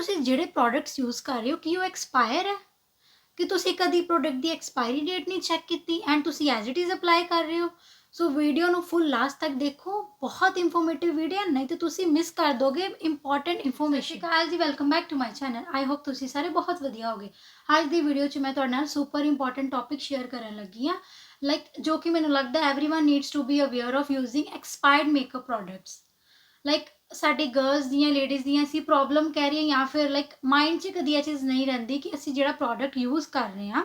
ਤੁਸੀਂ ਜਿਹੜੇ products use ਕਰ ਰਹੇ ਹੋ ਕੀ ਉਹ ਐਕਸਪਾਇਰ ਹੈ ਕਿ ਤੁਸੀਂ ਕਦੀ ਪ੍ਰੋਡਕਟ ਦੀ ਐਕਸਪਾਇਰੀ ਡੇਟ ਨਹੀਂ ਚੈੱਕ ਕੀਤੀ ਐਂਡ ਤੁਸੀਂ ਐਜ਼ ਇਟ ਇਜ਼ ਅਪਲਾਈ ਕਰ ਰਹੇ ਹੋ ਸੋ ਵੀਡੀਓ ਨੂੰ ਫੁੱਲ ਲਾਸਟ ਤੱਕ ਦੇਖੋ ਬਹੁਤ ਇਨਫੋਰਮੇਟਿਵ ਵੀਡੀਓ ਹੈ ਨਹੀਂ ਤੇ ਤੁਸੀਂ ਮਿਸ ਕਰ ਦੋਗੇ ਇੰਪੋਰਟੈਂਟ ਇਨਫੋਰਮੇਸ਼ਨ ਕਾਲ ਜੀ welcome back to my channel I hope ਤੁਸੀਂ ਸਾਰੇ ਬਹੁਤ ਵਧੀਆ ਹੋਗੇ ਅੱਜ ਦੀ ਵੀਡੀਓ 'ਚ ਮੈਂ ਤੁਹਾਡੇ ਨਾਲ ਸੁਪਰ ਇੰਪੋਰਟੈਂਟ ਟੌਪਿਕ ਸ਼ੇਅਰ ਕਰਨ ਲੱਗੀ ਹਾਂ ਲਾਈਕ ਜੋ ਕਿ ਮੈਨੂੰ ਲੱਗਦਾ everyone needs to be aware of using expired makeup products like ਸਾਡੇ ਗਰਲਸ ਦੀਆਂ ਲੇਡੀਜ਼ ਦੀਆਂ ਅਸੀਂ ਪ੍ਰੋਬਲਮ ਕਹਿ ਰਹੀ ਹਾਂ ਜਾਂ ਫਿਰ ਲਾਈਕ ਮਾਈਂਡ 'ਚ ਕਦੀ ਇਹ ਚੀਜ਼ ਨਹੀਂ ਰਹਿੰਦੀ ਕਿ ਅਸੀਂ ਜਿਹੜਾ ਪ੍ਰੋਡਕਟ ਯੂਜ਼ ਕਰ ਰਹੇ ਹਾਂ,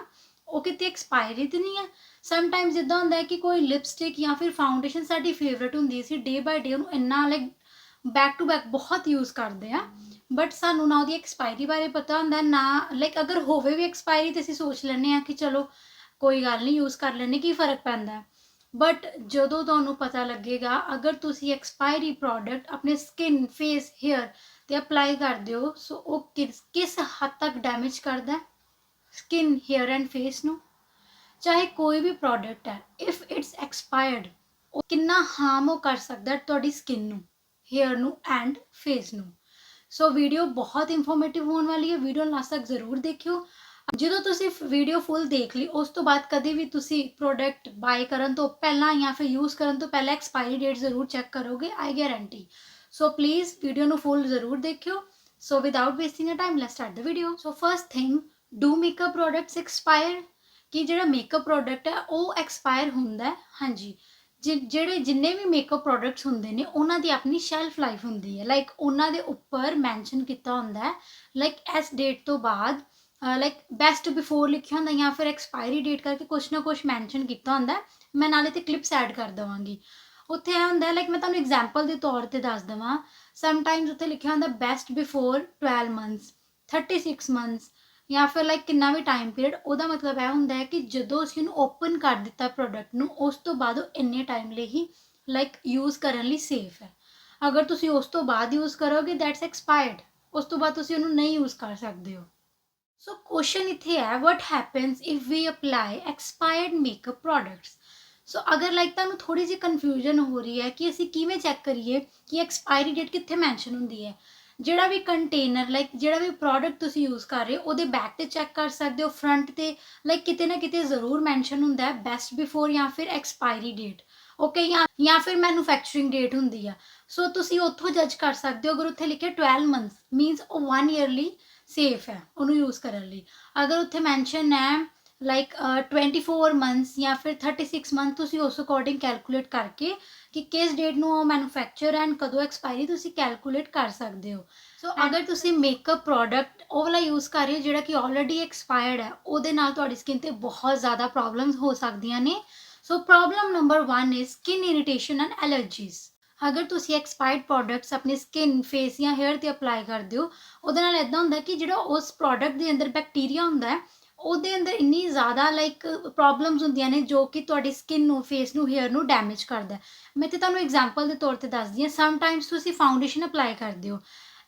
ਉਹ ਕਿਤੇ ਐਕਸਪਾਇਰੀ ਤੇ ਨਹੀਂ ਹੈ। ਸਮ ਟਾਈਮਸ ਇਦਾਂ ਹੁੰਦਾ ਹੈ ਕਿ ਕੋਈ ਲਿਪਸਟਿਕ ਜਾਂ ਫਿਰ ਫਾਊਂਡੇਸ਼ਨ ਸਾਡੀ ਫੇਵਰਟ ਹੁੰਦੀ ਸੀ ਡੇ ਬਾਈ ਡੇ ਉਹਨੂੰ ਇੰਨਾ ਲਾਈਕ ਬੈਕ ਟੂ ਬੈਕ ਬਹੁਤ ਯੂਜ਼ ਕਰਦੇ ਆ ਬਟ ਸਾਨੂੰ ਨਾ ਉਹਦੀ ਐਕਸਪਾਇਰੀ ਬਾਰੇ ਪਤਾ ਹੁੰਦਾ, ਨਾ ਲਾਈਕ ਅਗਰ ਹੋਵੇ ਵੀ ਐਕਸਪਾਇਰੀ ਤੇ ਅਸੀਂ ਸੋਚ ਲੈਂਦੇ ਆ ਕਿ ਚਲੋ ਕੋਈ ਗੱਲ ਨਹੀਂ ਯੂਜ਼ ਕਰ ਲੈਣੇ ਕੀ ਫ਼ਰਕ ਪੈਂਦਾ ਬਟ ਜਦੋਂ ਤੁਹਾਨੂੰ ਪਤਾ ਲੱਗੇਗਾ, ਅਗਰ ਤੁਸੀਂ ਐਕਸਪਾਇਰੀ ਪ੍ਰੋਡਕਟ ਆਪਣੇ ਸਕਿਨ ਫੇਸ ਹੇਅਰ ਤੇ ਅਪਲਾਈ ਕਰਦੇ ਹੋ ਸੋ ਉਹ ਕਿਸ ਹੱਦ ਤੱਕ ਡੈਮੇਜ ਕਰਦਾ ਸਕਿਨ ਹੇਅਰ ਐਂਡ ਫੇਸ ਨੂੰ? ਚਾਹੇ ਕੋਈ ਵੀ ਪ੍ਰੋਡਕਟ ਹੈ ਇਫ ਇਟਸ ਐਕਸਪਾਇਰਡ ਉਹ ਕਿੰਨਾ ਹਾਰਮ ਉਹ ਕਰ ਸਕਦਾ ਤੁਹਾਡੀ ਸਕਿਨ ਨੂੰ ਹੇਅਰ ਨੂੰ ਐਂਡ ਫੇਸ ਨੂੰ? ਸੋ ਵੀਡੀਓ ਬਹੁਤ ਇਨਫੋਰਮੇਟਿਵ ਹੋਣ ਵਾਲੀ ਹੈ ਵੀਡੀਓ ਲਾਸਟ ਤੱਕ ਜ਼ਰੂਰ ਦੇਖਿਓ। ਜਦੋਂ ਤੁਸੀਂ ਵੀਡੀਓ ਫੁੱਲ ਦੇਖ ਲਈ, ਉਸ ਤੋਂ ਬਾਅਦ ਕਦੇ ਵੀ ਤੁਸੀਂ ਪ੍ਰੋਡਕਟ ਬਾਏ ਕਰਨ ਤੋਂ ਪਹਿਲਾਂ ਜਾਂ ਫਿਰ ਯੂਜ਼ ਕਰਨ ਤੋਂ ਪਹਿਲਾਂ ਐਕਸਪਾਇਰੀ ਡੇਟ ਜ਼ਰੂਰ ਚੈੱਕ ਕਰੋਗੇ I guarantee so please video ਨੂੰ ਫੁੱਲ ਜ਼ਰੂਰ ਦੇਖਿਓ। So without wasting a time let's start the video so first thing do makeup products expire ਕਿ ਜਿਹੜਾ ਮੇਕਅਪ ਪ੍ਰੋਡਕਟ ਹੈ, ਉਹ ਐਕਸਪਾਇਰ ਹੁੰਦਾ ਹੈ? ਹਾਂਜੀ। ਜਿ- ਜਿਹੜੇ ਜਿੰਨੇ ਵੀ ਮੇਕਅਪ ਪ੍ਰੋਡਕਟਸ ਹੁੰਦੇ ਨੇ, ਉਹਨਾਂ ਦੀ ਆਪਣੀ ਸ਼ੈਲਫ ਲਾਈਫ ਹੁੰਦੀ ਹੈ। ਲਾਈਕ ਉਹਨਾਂ ਦੇ ਉੱਪਰ ਮੈਂਸ਼ਨ ਕੀਤਾ ਹੁੰਦਾ ਹੈ। ਲਾਈਕ ਇਸ ਡੇਟ ਤੋਂ ਬਾਅਦ ਲਾਈਕ ਬੈਸਟ ਬਿਫੋਰ ਲਿਖਿਆ ਹੁੰਦਾ ਜਾਂ ਫਿਰ ਐਕਸਪਾਇਰੀ ਡੇਟ ਕਰਕੇ ਕੁਛ ਨਾ ਕੁਛ ਮੈਂਸ਼ਨ ਕੀਤਾ ਹੁੰਦਾ ਮੈਂ ਨਾਲੇ ਤੇ ਕਲਿੱਪਸ ਐਡ ਕਰ ਦਵਾਂਗੀ। ਉੱਥੇ ਇਹ ਹੁੰਦਾ ਲਾਈਕ ਮੈਂ ਤੁਹਾਨੂੰ ਐਗਜ਼ਾਮਪਲ ਦੇ ਤੌਰ ਤੇ ਦੱਸ ਦਵਾਂ। ਸਮ ਟਾਈਮਸ ਉੱਥੇ ਲਿਖਿਆ ਹੁੰਦਾ ਬੈਸਟ ਬਿਫੋਰ 12 ਮੰਥਸ 36 ਮੰਥਸ ਜਾਂ ਫਿਰ ਲਾਈਕ ਕਿੰਨਾ ਵੀ ਟਾਈਮ ਪੀਰੀਅਡ ਉਹਦਾ ਮਤਲਬ ਇਹ ਹੁੰਦਾ ਹੈ ਕਿ ਜਦੋਂ ਅਸੀਂ ਉਹਨੂੰ ਓਪਨ ਕਰ ਦਿੱਤਾ ਪ੍ਰੋਡਕਟ ਨੂੰ, ਉਸ ਤੋਂ ਬਾਅਦ ਉਹ ਇੰਨੇ ਟਾਈਮ ਲਈ ਹੀ ਲਾਈਕ ਯੂਜ਼ ਕਰਨ ਲਈ ਸੇਫ ਹੈ। ਅਗਰ ਤੁਸੀਂ ਉਸ ਤੋਂ ਬਾਅਦ ਯੂਜ਼ ਕਰੋਗੇ ਦੈਟਸ ਐਕਸਪਾਇਰਡ ਉਸ ਤੋਂ ਬਾਅਦ ਤੁਸੀਂ ਉਹਨੂੰ ਨਹੀਂ ਯੂਜ਼ ਕਰ ਸਕਦੇ ਹੋ। ਸੋ ਕੁਐਸਚਨ ਇੱਥੇ ਹੈ what happens if we apply expired makeup products so ਅਗਰ ਲਾਈਕ ਤੁਹਾਨੂੰ ਥੋੜੀ ਜਿਹੀ ਕਨਫਿਊਜ਼ਨ ਹੋ ਰਹੀ ਹੈ ਕਿ ਅਸੀਂ ਕਿਵੇਂ ਚੈੱਕ ਕਰੀਏ ਕਿ ਐਕਸਪਾਇਰੀ ਡੇਟ ਕਿੱਥੇ ਮੈਂਸ਼ਨ ਹੁੰਦੀ ਹੈ ਜਿਹੜਾ ਵੀ ਕੰਟੇਨਰ ਲਾਈਕ ਜਿਹੜਾ ਵੀ ਪ੍ਰੋਡਕਟ ਤੁਸੀਂ ਯੂਜ਼ ਕਰ ਰਹੇ ਹੋ ਉਹਦੇ ਬੈਕ ਤੇ ਚੈੱਕ ਕਰ ਸਕਦੇ ਹੋ ਫਰੰਟ ਤੇ ਲਾਈਕ ਕਿਤੇ ਨਾ ਕਿਤੇ ਜ਼ਰੂਰ ਮੈਂਸ਼ਨ ਹੁੰਦਾ ਹੈ ਬੈਸਟ ਬਿਫੋਰ ਜਾਂ ਫਿਰ ਐਕਸਪਾਇਰੀ ਡੇਟ ਓਕੇ ਜਾਂ ਜਾਂ ਫਿਰ ਮੈਨੂਫੈਕਚਰਿੰਗ ਡੇਟ ਹੁੰਦੀ ਆ। ਸੋ ਤੁਸੀਂ ਉੱਥੋਂ ਜੱਜ ਕਰ ਸਕਦੇ ਹੋ ਅਗਰ ਉੱਥੇ ਲਿਖਿਆ 12 ਮੰਥਸ ਮੀਨਸ ਉਹ 1 ਈਅਰ ਲਈ ਸੇਫ ਹੈ ਉਹਨੂੰ ਯੂਜ਼ ਕਰਨ ਲਈ। ਅਗਰ ਉੱਥੇ ਮੈਂਸ਼ਨ ਹੈ ਲਾਈਕ 24 ਮੰਥਸ ਜਾਂ ਫਿਰ 36 ਮੰਥ ਤੁਸੀਂ ਉਸ ਅਕੋਰਡਿੰਗ ਕੈਲਕੂਲੇਟ ਕਰਕੇ ਕਿ ਕਿਸ ਡੇਟ ਨੂੰ ਉਹ ਮੈਨੂਫੈਕਚਰ ਐਂਡ ਕਦੋਂ ਐਕਸਪਾਇਰੀ ਤੁਸੀਂ ਕੈਲਕੂਲੇਟ ਕਰ ਸਕਦੇ ਹੋ। ਸੋ ਅਗਰ ਤੁਸੀਂ ਮੇਕਅਪ ਪ੍ਰੋਡਕਟ ਉਹ ਵਾਲਾ ਯੂਜ਼ ਕਰ ਰਹੇ ਹੋ ਜਿਹੜਾ ਕਿ ਆਲਰੇਡੀ ਐਕਸਪਾਇਰਡ ਹੈ ਉਹਦੇ ਨਾਲ ਤੁਹਾਡੀ ਸਕਿਨ ਤੇ ਬਹੁਤ ਜ਼ਿਆਦਾ ਪ੍ਰੋਬਲਮਸ ਹੋ ਸਕਦੀਆਂ ਨੇ। So problem number 1 is skin irritation and allergies ਅਗਰ ਤੁਸੀਂ ਐਕਸਪਾਇਰਡ ਪ੍ਰੋਡਕਟਸ ਆਪਣੇ ਸਕਿਨ ਫੇਸ ਜਾਂ ਹੇਅਰ ਤੇ ਅਪਲਾਈ ਕਰਦੇ ਹੋ, ਉਹਦੇ ਨਾਲ ਇਦਾਂ ਹੁੰਦਾ ਕਿ ਜਿਹੜਾ ਉਸ ਪ੍ਰੋਡਕਟ ਦੇ ਅੰਦਰ ਬੈਕਟੀਰੀਆ ਹੁੰਦਾ ਹੈ, ਉਹਦੇ ਅੰਦਰ ਇੰਨੀ ਜ਼ਿਆਦਾ ਲਾਈਕ ਪ੍ਰੋਬਲਮਸ ਹੁੰਦੀਆਂ ਨੇ ਜੋ ਕਿ ਤੁਹਾਡੀ ਸਕਿਨ ਨੂੰ ਫੇਸ ਨੂੰ ਹੇਅਰ ਨੂੰ ਡੈਮੇਜ ਕਰਦਾ ਮੈਂ ਤੇ ਤੁਹਾਨੂੰ ਐਗਜ਼ਾਮਪਲ ਦੇ ਤੌਰ ਤੇ ਦੱਸਦੀ ਹਾਂ। ਸਮ ਟਾਈਮਸ ਤੁਸੀਂ ਫਾਊਂਡੇਸ਼ਨ ਅਪਲਾਈ ਕਰਦੇ ਹੋ।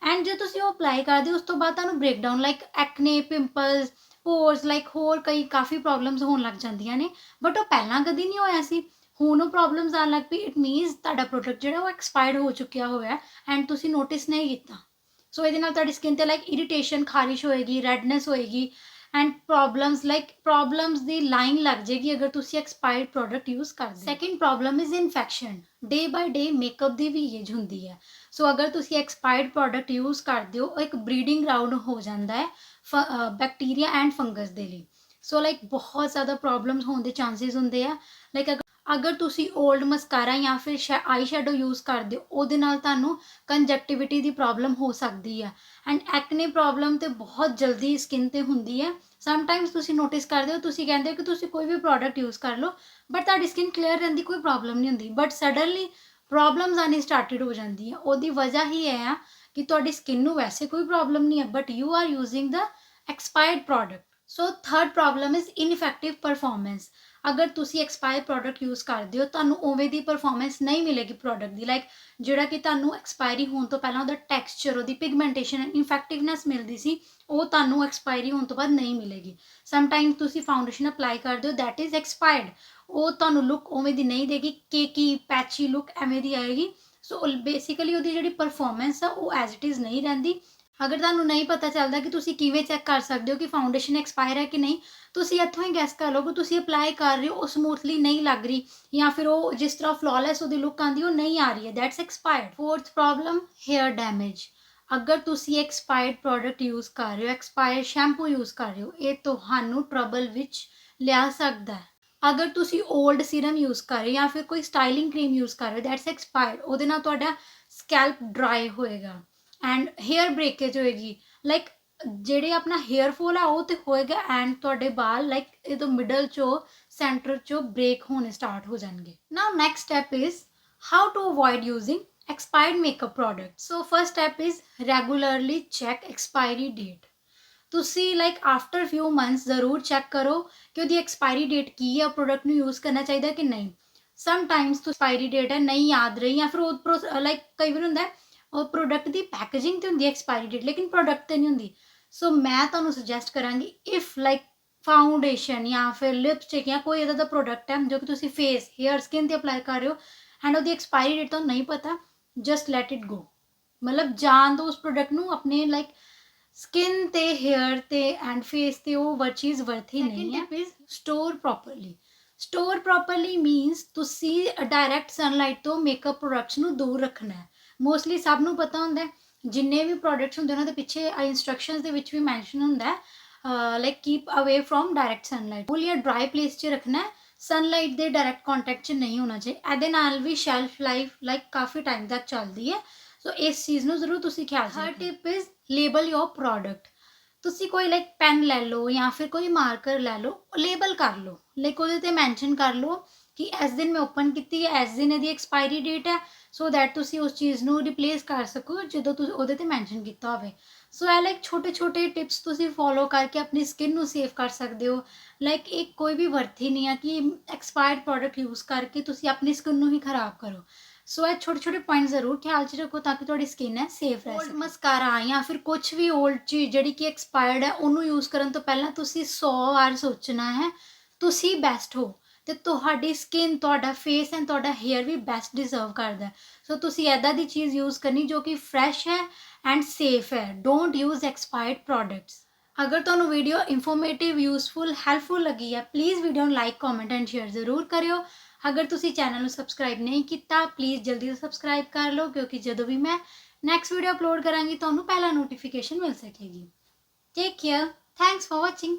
ਐਂਡ ਜੇ ਤੁਸੀਂ ਉਹ ਅਪਲਾਈ ਕਰਦੇ ਹੋ, ਉਸ ਤੋਂ ਬਾਅਦ ਤੁਹਾਨੂੰ breakdown like acne pimples pores like ਹੋਰ ਕਈ ਕਾਫੀ ਪ੍ਰੋਬਲਮਸ ਹੋਣ ਲੱਗ ਜਾਂਦੀਆਂ ਨੇ ਬਟ ਉਹ ਪਹਿਲਾਂ ਕਦੀ ਨਹੀਂ ਹੋਇਆ ਸੀ। ਹੁਣ ਉਹ ਪ੍ਰੋਬਲਮਸ ਆਉਣ ਲੱਗ ਪਈ। ਇਟ ਮੀਨਸ ਤੁਹਾਡਾ ਪ੍ਰੋਡਕਟ ਜਿਹੜਾ ਉਹ ਐਕਸਪਾਇਰਡ ਹੋ ਚੁੱਕਿਆ ਹੋਇਆ ਐਂਡ ਤੁਸੀਂ ਨੋਟਿਸ ਨਹੀਂ ਕੀਤਾ। ਸੋ ਇਹਦੇ ਨਾਲ ਤੁਹਾਡੀ ਸਕਿਨ ਤੇ ਲਾਈਕ ਇਰੀਟੇਸ਼ਨ ਖਾਰਿਸ਼ ਹੋਏਗੀ ਰੈਡਨੈਸ ਹੋਏਗੀ ਐਂਡ ਪ੍ਰੋਬਲਮਸ ਲਾਈਕ ਪ੍ਰੋਬਲਮਸ ਦੀ ਲਾਈਨ ਲੱਗ ਜਾਏਗੀ ਅਗਰ ਤੁਸੀਂ ਐਕਸਪਾਇਰਡ ਪ੍ਰੋਡਕਟ ਯੂਜ਼ ਕਰਦੇ second problem is infection day by day makeup ਦੀ ਵੀ ਏਜ ਹੁੰਦੀ ਹੈ। ਸੋ ਅਗਰ ਤੁਸੀਂ ਐਕਸਪਾਇਰਡ ਪ੍ਰੋਡਕਟ ਯੂਜ਼ ਕਰਦੇ ਹੋ ਇੱਕ ਬਰੀਡਿੰਗ ਗਰਾਊਂਡ ਹੋ ਜਾਂਦਾ ਹੈ। ਬੈਕਟੀਰੀਆ ਐਂਡ ਫੰਗਸ ਦੇ ਲਈ। ਸੋ ਲਾਈਕ ਬਹੁਤ ਜ਼ਿਆਦਾ ਪ੍ਰੋਬਲਮਸ ਹੋਣ ਦੇ ਚਾਂਸਸ ਹੁੰਦੇ ਆ। ਲਾਈਕ ਅਗਰ ਤੁਸੀਂ 올ਡ ਮਸਕਾਰਾ ਜਾਂ ਫਿਰ ਆਈ ਸ਼ੈਡੋ ਯੂਜ਼ ਕਰਦੇ ਹੋ, ਉਹਦੇ ਨਾਲ ਤੁਹਾਨੂੰ ਕੰਜਕਟਿਵਿਟੀ ਦੀ ਪ੍ਰੋਬਲਮ ਹੋ ਸਕਦੀ ਹੈ ਐਂਡ ਐਕਨੇ ਪ੍ਰੋਬਲਮ ਤੇ ਬਹੁਤ ਜਲਦੀ ਸਕਿਨ ਤੇ ਹੁੰਦੀ ਹੈ ਸਮ ਟਾਈਮਸ ਤੁਸੀਂ ਨੋਟਿਸ ਕਰਦੇ ਹੋ, ਤੁਸੀਂ ਕਹਿੰਦੇ ਹੋ ਕਿ ਤੁਸੀਂ ਕੋਈ ਵੀ ਪ੍ਰੋਡਕਟ ਯੂਜ਼ ਕਰ ਲਓ ਬਟ ਤੁਹਾਡੀ ਸਕਿਨ ਕਲੀਅਰ ਰਹਿੰਦੀ ਕੋਈ ਪ੍ਰੋਬਲਮ ਨਹੀਂ ਹੁੰਦੀ। ਬਟ ਸਡਨਲੀ ਪ੍ਰੋਬਲਮਸ ਆਣੀ ਸਟਾਰਟਡ ਹੋ ਜਾਂਦੀ ਹੈ ਉਹਦੀ ਵਜ੍ਹਾ ਹੀ ਇਹ ਆ ਕਿ ਤੁਹਾਡੀ ਸਕਿਨ ਨੂੰ ਵੈਸੇ ਕੋਈ ਪ੍ਰੋਬਲਮ ਨਹੀਂ ਹੈ but you are using the expired product so third problem is ineffective performance ਅਗਰ ਤੁਸੀਂ ਐਕਸਪਾਇਰ ਪ੍ਰੋਡਕਟ ਯੂਜ਼ ਕਰਦੇ ਹੋ, ਤੁਹਾਨੂੰ ਉਵੇਂ ਦੀ ਪਰਫਾਰਮੈਂਸ ਨਹੀਂ ਮਿਲੇਗੀ ਪ੍ਰੋਡਕਟ ਦੀ। ਲਾਈਕ ਜਿਹੜਾ ਕਿ ਤੁਹਾਨੂੰ ਐਕਸਪਾਇਰੀ ਹੋਣ ਤੋਂ ਪਹਿਲਾਂ ਉਹਦਾ ਟੈਕਸਚਰ ਉਹਦੀ ਪਿਗਮੈਂਟੇਸ਼ਨ ਇਨਫੈਕਟਿਵਨੈਸ ਮਿਲਦੀ ਸੀ, ਉਹ ਤੁਹਾਨੂੰ ਐਕਸਪਾਇਰੀ ਹੋਣ ਤੋਂ ਬਾਅਦ ਨਹੀਂ ਮਿਲੇਗੀ। ਸਮ ਟਾਈਮ ਤੁਸੀਂ ਫਾਊਂਡੇਸ਼ਨ ਅਪਲਾਈ ਕਰਦੇ ਹੋ ਦੈਟ ਇਜ਼ ਐਕਸਪਾਇਰਡ ਉਹ ਤੁਹਾਨੂੰ ਲੁੱਕ ਉਵੇਂ ਦੀ ਨਹੀਂ ਦੇਗੀ, ਕੇਕੀ ਪੈਚੀ ਲੁੱਕ ਐਵੇਂ ਦੀ ਆਏਗੀ। ਸੋ ਬੇਸਿਕਲੀ ਉਹਦੀ ਜਿਹੜੀ ਪਰਫਾਰਮੈਂਸ ਆ, ਉਹ ਐਜ਼ ਇਟ ਇਜ਼ ਨਹੀਂ ਰਹਿੰਦੀ। ਅਗਰ ਤੁਹਾਨੂੰ ਨਹੀਂ ਪਤਾ ਚੱਲਦਾ ਕਿ ਤੁਸੀਂ ਕਿਵੇਂ ਚੈੱਕ ਕਰ ਸਕਦੇ ਹੋ ਕਿ ਫਾਊਂਡੇਸ਼ਨ ਐਕਸਪਾਇਰ ਹੈ ਕਿ ਨਹੀਂ, ਤੁਸੀਂ ਇੱਥੋਂ ਹੀ ਗੈਸ ਕਰ ਲਓਗੇ ਤੁਸੀਂ ਅਪਲਾਈ ਕਰ ਰਹੇ ਹੋ, ਉਹ ਸਮੂਥਲੀ ਨਹੀਂ ਲੱਗ ਰਹੀ। ਜਾਂ ਫਿਰ ਉਹ ਜਿਸ ਤਰ੍ਹਾਂ ਫਲॉलेस ਉਹਦੀ ਲੁੱਕ ਆਂਦੀ ਉਹ ਨਹੀਂ ਆ ਰਹੀ ਹੈ। That's expired fourth problem hair damage ਅਗਰ ਤੁਸੀਂ ਐਕਸਪਾਇਰਡ ਪ੍ਰੋਡਕਟ ਯੂਜ਼ ਕਰ ਰਹੇ ਹੋ ਐਕਸਪਾਇਰ ਸ਼ੈਂਪੂ ਯੂਜ਼ ਕਰ ਰਹੇ ਹੋ, ਇਹ ਤੁਹਾਨੂੰ ਟਰਬਲ ਵਿੱਚ ਲਿਆ ਸਕਦਾ ਹੈ। ਅਗਰ ਤੁਸੀਂ 올ਡ ਸੀਰਮ ਯੂਜ਼ ਕਰ ਰਹੇ ਜਾਂ ਫਿਰ ਕੋਈ ਸਟਾਈਲਿੰਗ ਕਰੀਮ ਯੂਜ਼ ਕਰ ਰਹੇ ਦੈਟਸ ਐਕਸਪਾਇਰਡ ਉਹਦੇ ਨਾਲ ਤੁਹਾਡਾ ਸਕੈਲਪ ਡਰਾਈ ਹੋਏਗਾ ਐਂਡ ਹੇਅਰ ਬ੍ਰੇਕੇਜ ਹੋਏਗੀ ਲਾਈਕ ਜਿਹੜੇ ਆਪਣਾ ਹੇਅਰ ਫੋਲ ਆ, ਉਹ ਤੇ ਹੋਏਗਾ ਐਂਡ ਤੁਹਾਡੇ ਵਾਲ ਲਾਈਕ ਇਹ ਤੋਂ ਮਿਡਲ ਚੋਂ ਸੈਂਟਰ ਚੋਂ ਬ੍ਰੇਕ ਹੋਣੇ ਸਟਾਰਟ ਹੋ ਜਾਣਗੇ। Now next step is how to avoid using expired makeup products. So first step is regularly check expiry date. ਤੁਸੀਂ ਲਾਈਕ ਆਫਟਰ ਫਿਊ ਮੰਥਸ ਜ਼ਰੂਰ ਚੈੱਕ ਕਰੋ ਕਿ ਉਹਦੀ ਐਕਸਪਾਇਰੀ ਡੇਟ ਕੀ ਹੈ ਉਹ ਪ੍ਰੋਡਕਟ ਨੂੰ ਯੂਜ਼ ਕਰਨਾ ਚਾਹੀਦਾ ਕਿ ਨਹੀਂ। ਸਮ ਟਾਈਮਸ ਤੋਂ ਐਕਸਪਾਇਰੀ ਡੇਟ ਹੈ ਨਹੀਂ ਯਾਦ ਰਹੀ ਜਾਂ ਫਿਰ ਉਹ ਲਾਈਕ ਕਈ ਵਾਰ ਹੁੰਦਾ ਉਹ ਪ੍ਰੋਡਕਟ ਦੀ ਪੈਕੇਜਿੰਗ ਤੇ ਹੁੰਦੀ ਹੈ ਐਕਸਪਾਇਰੀ ਡੇਟ ਲੇਕਿਨ ਪ੍ਰੋਡਕਟ ਤੇ ਨਹੀਂ ਹੁੰਦੀ। ਸੋ ਮੈਂ ਤੁਹਾਨੂੰ ਸੁਜੈਸਟ ਕਰਾਂਗੀ ਇਫ ਲਾਈਕ ਫਾਊਂਡੇਸ਼ਨ ਜਾਂ ਫਿਰ ਲਿਪਸਟਿਕ ਜਾਂ ਕੋਈ ਇਦਾਂ ਦਾ ਪ੍ਰੋਡਕਟ ਹੈ, ਜੋ ਕਿ ਤੁਸੀਂ ਫੇਸ ਹੇਅਰ ਸਕਿਨ ਤੇ ਅਪਲਾਈ ਕਰ ਰਹੇ ਹੋ ਐਂਡ ਉਹਦੀ ਐਕਸਪਾਇਰੀ ਡੇਟ ਤੁਹਾਨੂੰ ਨਹੀਂ ਪਤਾ ਜਸਟ ਲੈਟ ਇਟ ਗੋ ਮਤਲਬ ਜਾਣ ਦੋ ਉਸ ਪ੍ਰੋਡਕਟ ਨੂੰ, ਆਪਣੇ ਲਾਈਕ ਸਕਿਨ ਤੇ ਹੇਅਰ ਤੇ ਐਂਡ ਫੇਸ ਤੇ ਉਹ ਵਰ ਚੀਜ਼ ਵਰਥੀ ਨਹੀਂ ਹੈ। Is store properly store properly means ਤੁਸੀਂ ਡਾਇਰੈਕਟ ਸਨਲਾਈਟ ਤੋਂ ਮੇਕਅਪ ਪ੍ਰੋਡਕਟਸ ਨੂੰ ਦੂਰ ਰੱਖਣਾ ਹੈ। ਮੋਸਟਲੀ ਸਭ ਨੂੰ ਪਤਾ ਹੁੰਦਾ ਹੈ। ਜਿੰਨੇ ਵੀ ਪ੍ਰੋਡਕਟਸ ਹੁੰਦੇ ਉਹਨਾਂ ਦੇ ਪਿੱਛੇ ਇਨਸਟਰਕਸ਼ਨਸ ਦੇ ਵਿੱਚ ਵੀ ਮੈਂਸ਼ਨ ਹੁੰਦਾ ਹੈ। Like keep away from direct sunlight ਉਹ ਲਿਆ ਡਰਾਈ ਪਲੇਸ 'ਚ ਰੱਖਣਾ ਹੈ। ਸਨਲਾਈਟ ਦੇ ਡਾਇਰੈਕਟ ਕੰਟੈਕਟ 'ਚ ਨਹੀਂ ਹੋਣਾ ਚਾਹੀਦਾ ਇਹਦੇ ਨਾਲ ਵੀ ਸ਼ੈਲਫ ਲਾਈਫ ਲਾਈਕ ਕਾਫੀ ਟਾਈਮ ਤੱਕ ਚੱਲਦੀ ਹੈ। ਸੋ ਇਸ ਚੀਜ਼ ਨੂੰ ਜ਼ਰੂਰ ਤੁਸੀਂ ਖਿਆਲ ਰੱਖੋ ਹਰ tip is label your product ਤੁਸੀਂ ਕੋਈ ਲਾਈਕ ਪੈਨ ਲੈ ਲਓ ਜਾਂ ਫਿਰ ਕੋਈ ਮਾਰਕਰ ਲੈ ਲਓ ਲੇਬਲ ਕਰ ਲਓ। ਲਾਈਕ ਉਹਦੇ ਤੇ ਮੈਂਸ਼ਨ ਕਰ ਲਓ ਕਿ ਇਸ ਦਿਨ ਮੈਂ ਓਪਨ ਕੀਤੀ ਹੈ, ਇਸ ਦਿਨ ਇਹਦੀ ਐਕਸਪਾਇਰੀ ਡੇਟ ਹੈ ਸੋ ਦੈਟ ਤੁਸੀਂ ਉਸ ਚੀਜ਼ ਨੂੰ ਰਿਪਲੇਸ ਕਰ ਸਕੋ ਜਦੋਂ ਤੁਸੀਂ ਉਹਦੇ ਤੇ ਮੈਂਸ਼ਨ ਕੀਤਾ ਹੋਵੇ। ਸੋ ਇਹ ਲਾਈਕ ਛੋਟੇ ਛੋਟੇ ਟਿਪਸ ਤੁਸੀਂ ਫੋਲੋ ਕਰਕੇ ਆਪਣੀ ਸਕਿਨ ਨੂੰ ਸੇਵ ਕਰ ਸਕਦੇ ਹੋ। ਲਾਈਕ ਇਹ ਕੋਈ ਵੀ ਵਰਥ ਹੀ ਨਹੀਂ ਆ ਕਿ ਐਕਸਪਾਇਰਡ ਪ੍ਰੋਡਕਟ ਯੂਜ਼ ਕਰਕੇ ਤੁਸੀਂ ਆਪਣੀ ਸਕਿਨ ਨੂੰ ਹੀ ਖਰਾਬ ਕਰੋ। ਸੋ ਇਹ ਛੋਟੇ ਛੋਟੇ ਪੁਆਇੰਟ ਜ਼ਰੂਰ ਖਿਆਲ 'ਚ ਰੱਖੋ ਤਾਂ ਕਿ ਤੁਹਾਡੀ ਸਕਿਨ ਹੈ ਸੇਫ ਰਹੇ ਸਕੇ। ਮਸਕਾਰਾ ਜਾਂ ਫਿਰ ਕੁਝ ਵੀ 올ਡ ਚੀਜ਼ ਜਿਹੜੀ ਕਿ ਐਕਸਪਾਇਰਡ ਹੈ ਉਹਨੂੰ ਯੂਜ਼ ਕਰਨ ਤੋਂ ਪਹਿਲਾਂ ਤੁਸੀਂ 100 ਵਾਰ ਸੋਚਣਾ ਹੈ ਤੁਸੀਂ ਬੈਸਟ ਹੋ ਤੇ ਤੁਹਾਡੀ ਸਕਿਨ ਤੁਹਾਡਾ ਫੇਸ ਐਂਡ ਤੁਹਾਡਾ ਹੇਅਰ ਵੀ ਬੈਸਟ ਡਿਜ਼ਰਵ ਕਰਦਾ ਸੋ ਤੁਸੀਂ ਐਦਾਂ ਦੀ ਚੀਜ਼ ਯੂਜ਼ ਕਰਨੀ ਜੋ ਕਿ ਫਰੈਸ਼ ਹੈ ਐਂਡ ਸੇਫ ਹੈ। ਡੋਂਟ ਯੂਜ਼ ਐਕਸਪਾਇਰਡ ਪ੍ਰੋਡਕਟਸ ਅਗਰ ਤੁਹਾਨੂੰ ਵੀਡੀਓ ਇਨਫੋਰਮੇਟਿਵ ਯੂਸਫੁਲ ਹੈਲਪਫੁਲ ਲੱਗੀ ਹੈ ਪਲੀਜ਼ ਵੀਡੀਓ ਨੂੰ ਲਾਈਕ ਕਮੈਂਟ ਐਂਡ ਸ਼ੇਅਰ ਜ਼ਰੂਰ ਕਰਿਓ। ਅਗਰ ਤੁਸੀਂ ਚੈਨਲ ਨੂੰ ਸਬਸਕ੍ਰਾਈਬ ਨਹੀਂ ਕੀਤਾ ਪਲੀਜ਼ ਜਲਦੀ ਤੋਂ ਸਬਸਕ੍ਰਾਈਬ ਕਰ ਲਓ, ਕਿਉਂਕਿ ਜਦੋਂ ਵੀ ਮੈਂ ਨੈਕਸਟ ਵੀਡੀਓ ਅਪਲੋਡ ਕਰਾਂਗੀ, ਤੁਹਾਨੂੰ ਪਹਿਲਾਂ ਨੋਟੀਫਿਕੇਸ਼ਨ ਮਿਲ ਸਕੇਗੀ। Take care thanks for watching